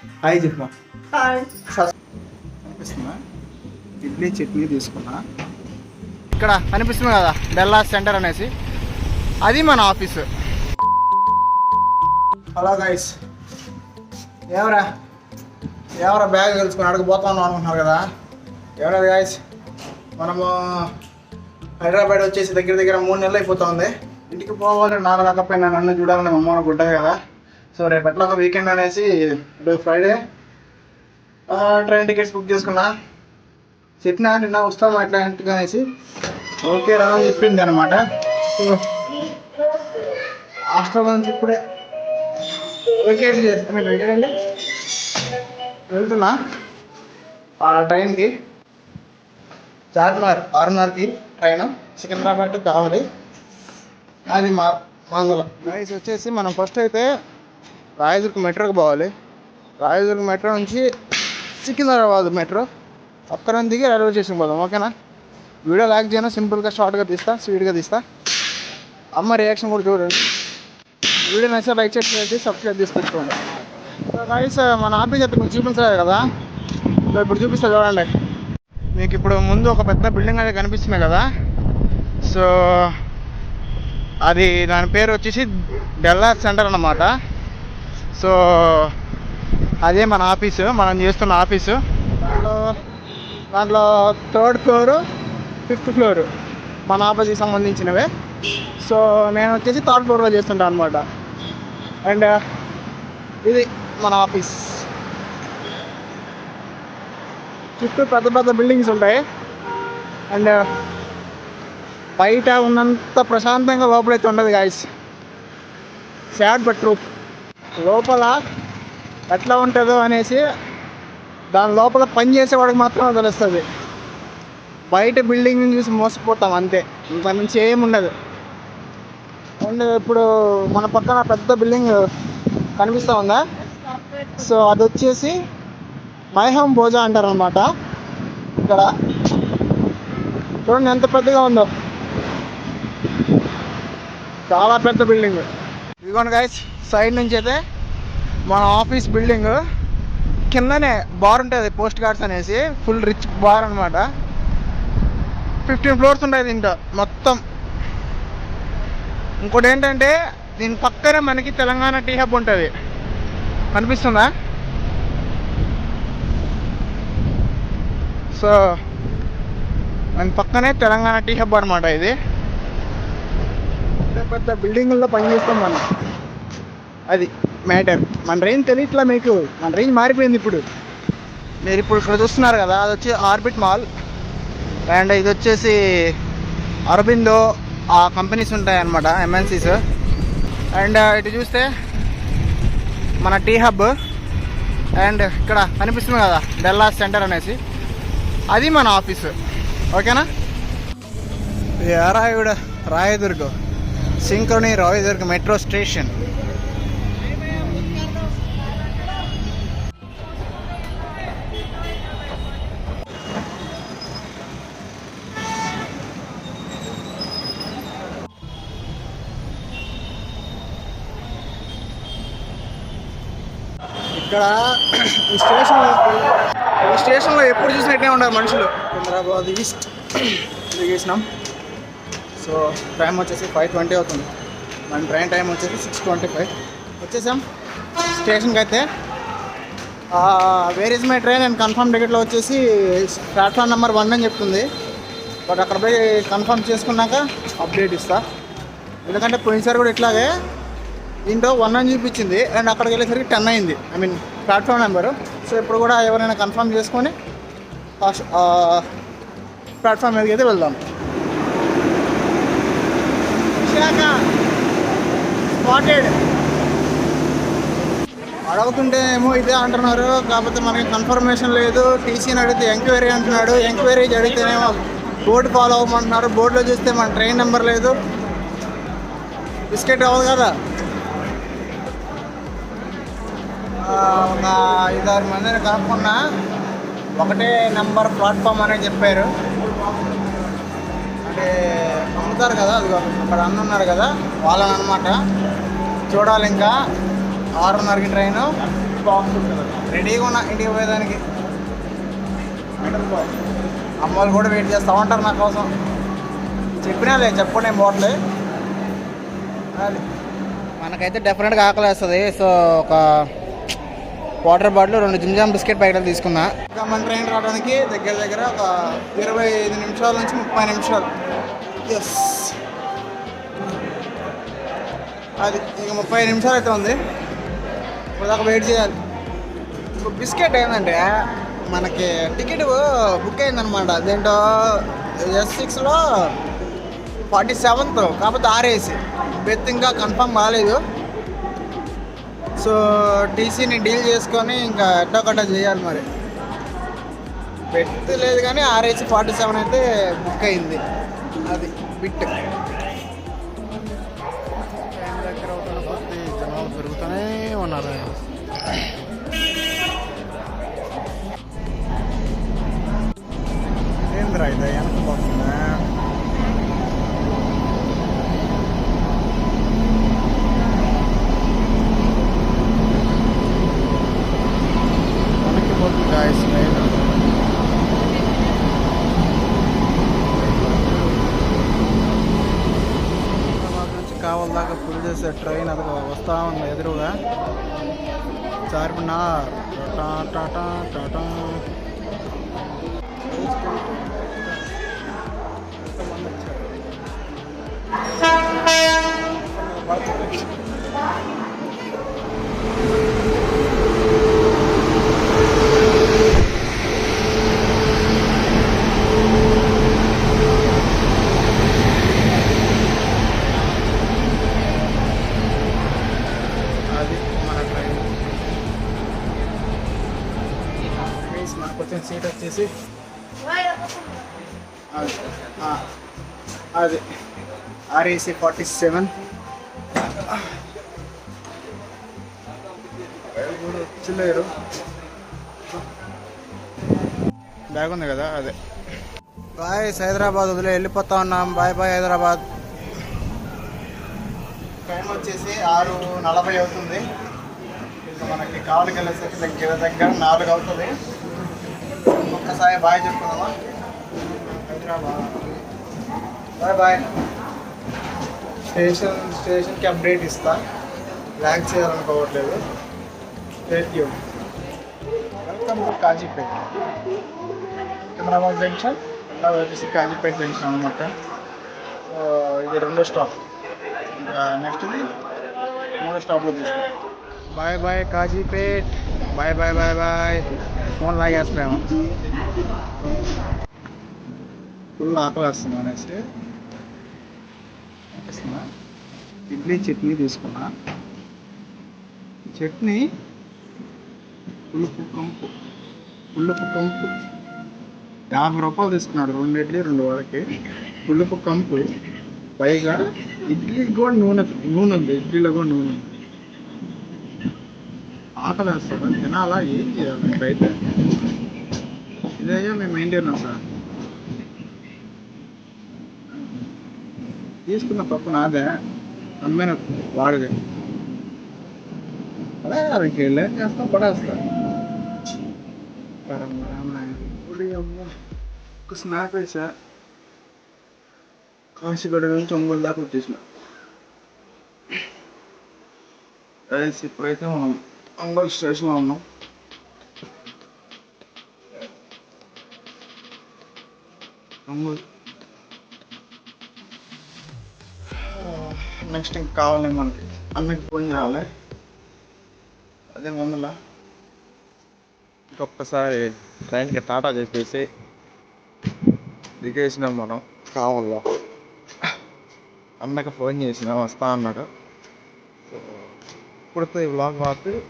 Hi చెప్పు hi. కనిపిస్తుందా? ఇడ్లీ చట్నీ తీసుకున్నా. ఇక్కడ కనిపిస్తుంది కదా బెల్లా సెంటర్ అనేసి. అది మన ఆఫీసు. హలో గైస్ ఏమరా ఏమరా బ్యాగ్ తెలుసుకుని అడగబోతాను అనుకుంటున్నారు కదా? ఎవరది గాయస్ మనము హైదరాబాద్ వచ్చేసి దగ్గర దగ్గర మూడు నెలలు అయిపోతుంది. ఇంటికి పోవాలి నాన్న రాకపోయినా నన్ను చూడాలని మా అమ్మ గుడ్డది కదా. సో రేపు ఎట్లా ఒక వీకెండ్ అనేసి ఇప్పుడు ఫ్రైడే ట్రైన్ టికెట్స్ బుక్ చేసుకున్నా. చెప్పినా నిన్న వస్తాం అట్లా అనేసి. ఓకే రా అని చెప్పింది అనమాట హాస్టల్ నుంచి ఇప్పుడే వెకేట్ చేస్తాను మీరు వెకేట్ అండి? వెళ్తున్నా. ఆ ట్రైన్కి చార్మినార్ ఆరున్నరకి ట్రైన్ సికింద్రాబాద్ కావాలి. అది మా మంగళం. వచ్చేసి మనం ఫస్ట్ అయితే రాయదుర్గ మెట్రోకి పోవాలి. రాయదుర్గ మెట్రో నుంచి సికింద్రాబాద్ మెట్రో అక్కడ నుంచి దిగి రైల్వే స్టేషన్ పోదాం ఓకేనా? వీడియో లాక్ చేయను సింపుల్గా షార్ట్గా తీస్తా స్వీట్గా తీస్తా. అమ్మ రియాక్షన్ కూడా చూడండి. వీడియో నచ్చితే లైక్ చేసి సబ్స్క్రైబ్ తీసుకొచ్చుకోండి సో గైస్ మన ఆఫీస్ అయితే మీకు చూపించలేదు కదా? సో ఇప్పుడు చూపిస్తా చూడండి. మీకు ఇప్పుడు ముందు ఒక పెద్ద బిల్డింగ్ అనేది కనిపిస్తుంది కదా? సో అది దాని పేరు వచ్చేసి డెల్లార్ సెంటర్ అన్నమాట. సో అదే మన ఆఫీసు మనం చేస్తున్న ఆఫీసు. దాంట్లో దాంట్లో థర్డ్ ఫ్లోరు ఫిఫ్త్ ఫ్లోరు మన ఆఫీస్కి సంబంధించినవే. సో నేను వచ్చేసి థర్డ్ ఫ్లోర్లో చేస్తుంటాను అనమాట అండ్ ఇది మన ఆఫీస్. చుట్టూ పెద్ద పెద్ద బిల్డింగ్స్ ఉంటాయి. అండ్ బయట ఉన్నంత ప్రశాంతంగా లోపలైతే ఉండదు గాయస్ సాడ్ బట్ ట్రూత్ లోపల ఎట్లా ఉంటుందో అనేసి దాని లోపల పని చేసేవాడికి మాత్రమే తెలుస్తుంది. బయట బిల్డింగ్ చూసి మోసపోతాం అంతే. ఇంత మించి ఏమి ఉండదు. ఉండదు ఇప్పుడు మన పక్కన పెద్ద బిల్డింగ్ కనిపిస్తూ ఉందా? సో అది వచ్చేసి మైహం భోజా అంటారనమాట ఇక్కడ చూడండి ఎంత పెద్దగా ఉందో. చాలా పెద్ద బిల్డింగ్. ఇదిగోండి గైస్ సైడ్ నుంచి అయితే మన ఆఫీస్ బిల్డింగ్ కిందనే బార్ ఉంటుంది పోస్ట్ గార్డ్స్ అనేసి ఫుల్ రిచ్ బార్ అనమాట ఫిఫ్టీన్ ఫ్లోర్స్ ఉంటాయి దీంట్లో మొత్తం. ఇంకోటి ఏంటంటే దీని పక్కనే మనకి తెలంగాణ టీ హబ్ ఉంటుంది. కనిపిస్తుందా? సో దాని పక్కనే తెలంగాణ టీ హబ్ అనమాట ఇది. పెద్ద పెద్ద బిల్డింగుల్లో పనిచేస్తాం మనం. అది మ్యాటర్. మన రేంజ్ తెలియట్లా మీకు. మన రేంజ్ మారిపోయింది ఇప్పుడు. మీరు ఇప్పుడు ఇక్కడ చూస్తున్నారు కదా అది వచ్చి ఆర్బిట్ మాల్. అండ్ ఇది వచ్చేసి అరబిందో ఆ కంపెనీస్ ఉంటాయి అన్నమాట ఎంఎన్సీస్ అండ్ ఇటు చూస్తే మన టీ హబ్. అండ్ ఇక్కడ కనిపిస్తుంది కదా డెల్లాస్ సెంటర్ అనేసి. అది మన ఆఫీసు. ఓకేనా? రాయుడు రాయదుర్గం. సింక్రోని రాయదుర్గ్ మెట్రో స్టేషన్. ఇక్కడ ఈ స్టేషన్ ఈ స్టేషన్లో ఎప్పుడు చూసినట్టే ఉండదు మనుషులు. హైదరాబాద్ ఈస్ట్. చేసినాం. సో టైం వచ్చేసి ఫైవ్ ట్వంటీ అవుతుంది. మన ట్రైన్ టైం వచ్చేసి సిక్స్ ట్వంటీ ఫైవ్. వచ్చేసాం. స్టేషన్కి అయితే where is my train and confirm టికెట్లో వచ్చేసి ప్లాట్ఫామ్ నెంబర్ వన్ అని చెప్తుంది. బట్ అక్కడ పోయి కన్ఫర్మ్ చేసుకున్నాక అప్డేట్ ఇస్తా. ఎందుకంటే పోయినసారి కూడా ఇట్లాగే దీంట్లో వన్ అని చూపించింది. అండ్ అక్కడికి వెళ్ళేసరికి టెన్ అయింది. I mean platform number so ఇప్పుడు కూడా ఎవరైనా కన్ఫర్మ్ చేసుకొని ప్లాట్ఫామ్ మీదకి అయితే వెళ్దాం. స్పాటెడ్ అడుగుతుంటే ఏమో ఇదే అంటున్నారు కాకపోతే మనకి కన్ఫర్మేషన్ లేదు. టీసీని అడిగితే ఎంక్వైరీ అంటున్నాడు. ఎంక్వైరీ అడిగితేనేమో బోర్డు ఫాలో అవ్వమంటున్నారు. బోర్డులో చూస్తే మన ట్రైన్ నెంబర్ లేదు. బిస్కెట్ అవ్వదు కదా. ఒక ఐదారు మందిని కనుక్కున్నా ఒకటే నెంబర్ ప్లాట్ఫామ్ అనే చెప్పారు. అంటే అమ్ముతారు కదా అది అక్కడ అన్న ఉన్నారు కదా వాళ్ళని అనమాట చూడాలి ఇంకా. ఆరున్నరకి ట్రైన్ బాక్స్ రెడీగా ఉన్నా ఇంటికి పోయేదానికి. అమ్మ వాళ్ళు కూడా వెయిట్ చేస్తూ ఉంటారు నా కోసం. చెప్పినా లేదు చెప్పండి పోవట్లే. అది మనకైతే డెఫినెట్గా ఆకలి వేస్తుంది. సో ఒక వాటర్ బాటిల్ రెండు జింజాం బిస్కెట్ ప్యాకెట్లు తీసుకున్నా. ఇంకా మన ట్రైన్ రావడానికి దగ్గర దగ్గర ఒక ఇరవై ఐదు నిమిషాల నుంచి ముప్పై నిమిషాలు. ఎస్ అది ఇక ముప్పై నిమిషాలు అయితే ఉంది. ఇప్పుడు దాకా వెయిట్ చేయాలి. ఇప్పుడు బిస్కెట్ ఏంటంటే మనకి టికెట్ బుక్ అయిందనమాట అదేంటో ఎస్ సిక్స్లో ఫార్టీ సెవెంత్ కాకపోతే ఆర్ఏసి బెత్ ఇంకా కన్ఫర్మ్ కాలేదు. సో టీసీని డీల్ చేసుకొని ఇంకా ఎట్టో కట్ట చేయాలి మరి. బెత్ లేదు కానీ ఆర్ఏసి ఫార్టీ సెవెన్ అయితే బుక్ అయింది. అది బిట్ దగ్గర అవుతున్న కొద్దీ జనాలు పెరుగుతూనే ఉన్నారు ఏంద్రా ఇది వెనక పోతుందా వెనక్కి పోతుంది గాయస్ నేను హైదరాబాద్ నుంచి కావాలి దాకా ఫుల్ చేసే ట్రైన్ అది వస్తా ఉంది ఎదురుగా చార్మినార్ టాటా టాటా టాటా అది ఆర్ఏసీ ఫార్టీ సెవెన్. చిల్లేరు బ్యాగ్ ఉంది కదా అదే. బాయ్ హైదరాబాద్ వదిలే వెళ్ళిపోతా ఉన్నాం. Bye bye Hyderabad. టైం వచ్చేసి ఆరు నలభై అవుతుంది. మనకి కావలికి వెళ్ళేసరికి దగ్గర దగ్గర నాలుగు అవుతుంది. ఒక్కసారి బాయ్ చెప్పుకుందామా హైదరాబాద్ బాయ్ బాయ్ స్టేషన్ స్టేషన్కి అప్డేట్ ఇస్తా. ల్యాక్ చేయాలనుకోవట్లేదు. Thank welcome to Kazipet Secunderabad junction రెండవ వచ్చేసి కాజీపేట జంక్షన్ అనమాట సో ఇది రెండో స్టాప్ ఇంకా నెక్స్ట్ ఇది మూడో స్టాప్లో తీసుకుంటాం bye bye Kazipet bye bye bye bye phone లాగేస్తున్నాము. Full ఆకలి వేస్తుంది అనేసి. వేస్తున్నా. ఇడ్లీ చట్నీ తీసుకున్నా. చట్నీ పులుపు కంపు. పులుపు కంపు. యాభై రూపాయలు తీసుకున్నాడు. రెండు ఇడ్లీ రెండు వరకి పులుపు కంపు. పైగా ఇడ్లీ కూడా నూనె నూనె ఉంది. ఇడ్లీలో కూడా నూనె ఉంది. ఆకలి వేస్తుంది. తినాలా? ఏం చేయాలి? ఇక్కడైతే ఇదయ్యా మేము మెయింటైన్ సార్. తీసుకున్న తప్పు నాదే. అమ్మిన వాడిదే. అదే అక్కడికి వెళ్ళి ఏం చేస్తాం పడేస్తా. పరం రామాయణ. ఒడి అమ్మ. ఒక స్నాక్ వేసా. కాశీగడ నుంచి ఒంగోలు దాకా వచ్చేసిన. వేసి ఇప్పుడైతే మనం ఒంగోలు స్టేషన్లో ఉన్నాం. ఒంగోలు నెక్స్ట్ ఇంక కావాలి మనకి. అన్నకి ఫోన్ చేయాలి. అదే వందల. ఇంకొకసారి ట్రైన్కి టాటా చెప్పేసి దిగేసినాం మనం. కావాలా అన్నకి ఫోన్ చేసిన వస్తా అన్నాడు. సో ఇప్పుడుతో ఈ వ్లాగ్ మాత్రం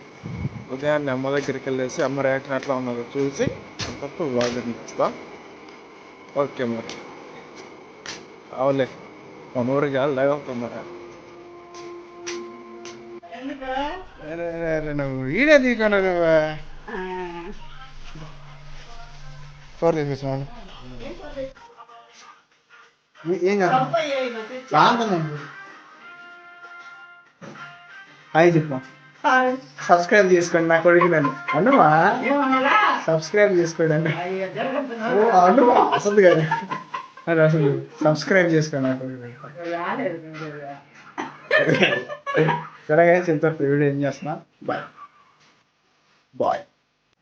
ఉదయాన్నే అమ్మ దగ్గరికి వెళ్ళేసి అమ్మ రియాక్షన్ ఎట్లా ఉన్నదో చూసి తప్ప వ్లాగ్ ఇస్తా. ఓకే మరి. అవులే ఊరికి కాదు లైవ్ అవుతుందా నువ్వు వీడియో తీయకుండా నువ్వు. ఫోర్ తీసుకొచ్చినాను ఏం కాదు హాయ్ చెప్పు. సబ్స్క్రైబ్ చేసుకోండి నా కొడుకు నన్ను అనుమా సబ్స్క్రైబ్ చేసుకోండి అండి ఓ, అనుమా వసంత్ గారు అది అసలు సబ్స్క్రైబ్ చేసుకోండి నా కొడుకు సరే ఇంత వీడియో ఏం చేస్తున్నా? బాయ్. బాయ్.